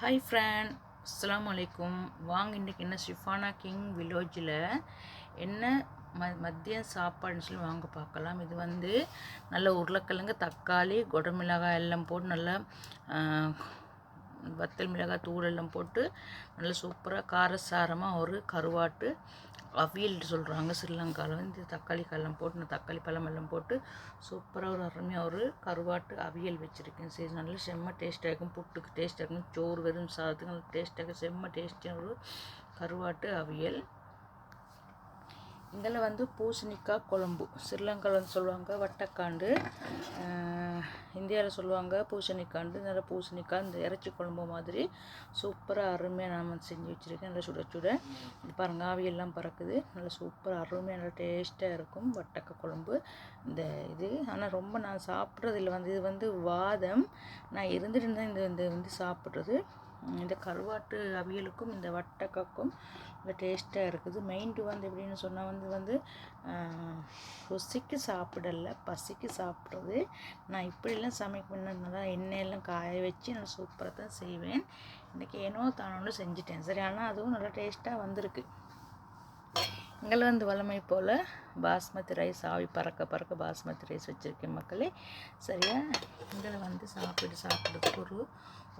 Hi friend அஸ்லாம் அலைக்கும் வாங்க இன்றைக்கி என்ன ஷிஃபானா கிங் வில்லேஜில் என்ன ம மதியம் சாப்பாடுன்னு சொல்லி வாங்க பார்க்கலாம். இது வந்து நல்ல உருளைக்கிழங்கு தக்காளி குடமிளகாய் எல்லாம் போட்டு நல்லா வத்தல் மிளகாய் தூள் எல்லாம் போட்டு நல்லா சூப்பராக காரசாரமாக ஒரு கருவாட்டு அவியல் சொல்கிறாங்க ஸ்ரீலங்காவில் வந்து தக்காளி கல்லம் போட்டு நான் தக்காளி பழம் எல்லாம் போட்டு சூப்பராக ஒரு அருமையாக ஒரு கருவாட்டு அவியல் வச்சுருக்கேன். சரி நல்லா செம்ம டேஸ்ட்டாக இருக்கும். புட்டுக்கு டேஸ்ட்டாக இருக்கும். சோறு வெறும் சாதத்துக்கு நல்லா டேஸ்ட்டாக இருக்கும். செம்ம டேஸ்ட்டாக ஒரு கருவாட்டு அவியல். இதில் வந்து பூசணிக்காய் குழம்பு. ஸ்ரீலங்காவில் வந்து சொல்லுவாங்க வட்டக்காண்டு. இந்தியாவில் சொல்லுவாங்க பூசணிக்காண்டு நல்ல பூசணிக்காய் இந்த இறைச்சி குழம்பு மாதிரி சூப்பராக அருமையாக நான் செஞ்சு வச்சுருக்கேன். நல்லா சுட சுட. இது பாருங்க ஆவியெல்லாம் பறக்குது. நல்லா சூப்பராக அருமையாக நல்லா டேஸ்ட்டாக இருக்கும். வட்டக்க குழம்பு. இந்த இது. ஆனால் ரொம்ப நான் சாப்பிட்றது இல்லை வந்து இது வந்து வாதம். நான் இருந்துட்டு தான் இந்த இந்த வந்து சாப்பிட்றது. இந்த கருவாட்டு அவியலுக்கும் இந்த வட்டக்காக்கும் இந்த டேஸ்ட்டாக இருக்குது. மெயின்டு வந்து எப்படின்னு சொன்னால் வந்து வந்து ருசிக்கு சாப்பிடல பசிக்கு சாப்பிட்றது நான் இப்படிலாம் சமைக்கணுன்னா எண்ணெயெல்லாம் காய வச்சு நான் சூப்பராக தான் செய்வேன். இன்றைக்கி ஏனோ தானோன்னு செஞ்சுட்டேன். சரி ஆனால் அதுவும் நல்லா டேஸ்ட்டாக வந்திருக்கு. எங்களை வந்து வளமை போல் பாஸ்மதி ரைஸ் ஆவி பறக்க பறக்க பாஸ்மதி ரைஸ் வச்சுருக்கேன் மக்களே. சரியா? எங்களை வந்து சாப்பிட்டு சாப்பிட்றதுக்கு ஒரு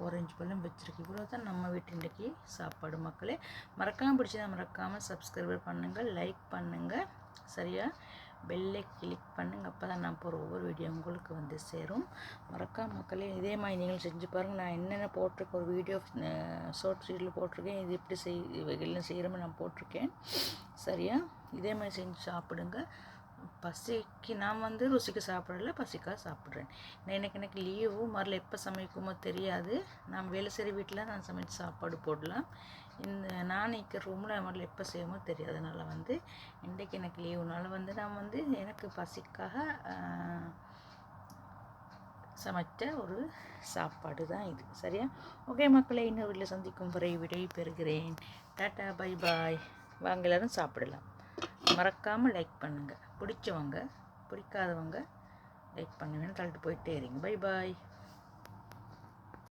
ஆரஞ்சு பழம் வச்சுருக்கு. இவ்வளோ தான் நம்ம வீட்டு இன்றைக்கி சாப்பாடு மக்களே. மறக்காமல் பிடிச்சதை மறக்காமல் சப்ஸ்கிரைபர் பண்ணுங்கள் லைக் பண்ணுங்கள் சரியா? பெல்லை கிளிக் பண்ணுங்கள் அப்போ தான் நான் போகிற ஒவ்வொரு வீடியோ உங்களுக்கு வந்து சேரும். மறக்காம மக்களே இதே மாதிரி நீங்கள் செஞ்சு பாருங்கள் நான் என்னென்ன போட்டிருக்க ஒரு வீடியோ ஷார்ட் சீரில் போட்டிருக்கேன். இது எப்படி செய் எல்லாம் செய்கிறோமோ நான் போட்டிருக்கேன். சரியா? இதே மாதிரி செஞ்சு சாப்பிடுங்க. பசிக்கு நான் வந்து ருசிக்கு சாப்பிடல பசிக்காக சாப்பிட்றேன். நான் எனக்கு எனக்கு லீவு மறுல எப்போ சமைக்குமோ தெரியாது. நான் வேலை செய்கிற வீட்டில் நான் சமைச்சு சாப்பாடு போடலாம். இந்த நான் நிற்கிற ரூமில் மறுல எப்போ செய்யுமோ தெரியாது. அதனால் வந்து இன்றைக்கு எனக்கு லீவுனால வந்து நான் வந்து எனக்கு பசிக்காக சமைத்த சமைச்ச ஒரு சாப்பாடு தான் இது. சரியா? ஓகே மக்களை இன்னொரு வீட்டில் சந்திக்கும் வரை விடை பெறுகிறேன் டாட்டா பை பாய். வாங்க எல்லாரும் சாப்பிடலாம். மறக்காமல் லைக் பண்ணுங்கள் பிடிச்சவங்க பிடிக்காதவங்க லைக் பண்ணுவேன்னு தள்ளிட்டு போயிட்டே இருங்க. Bye bye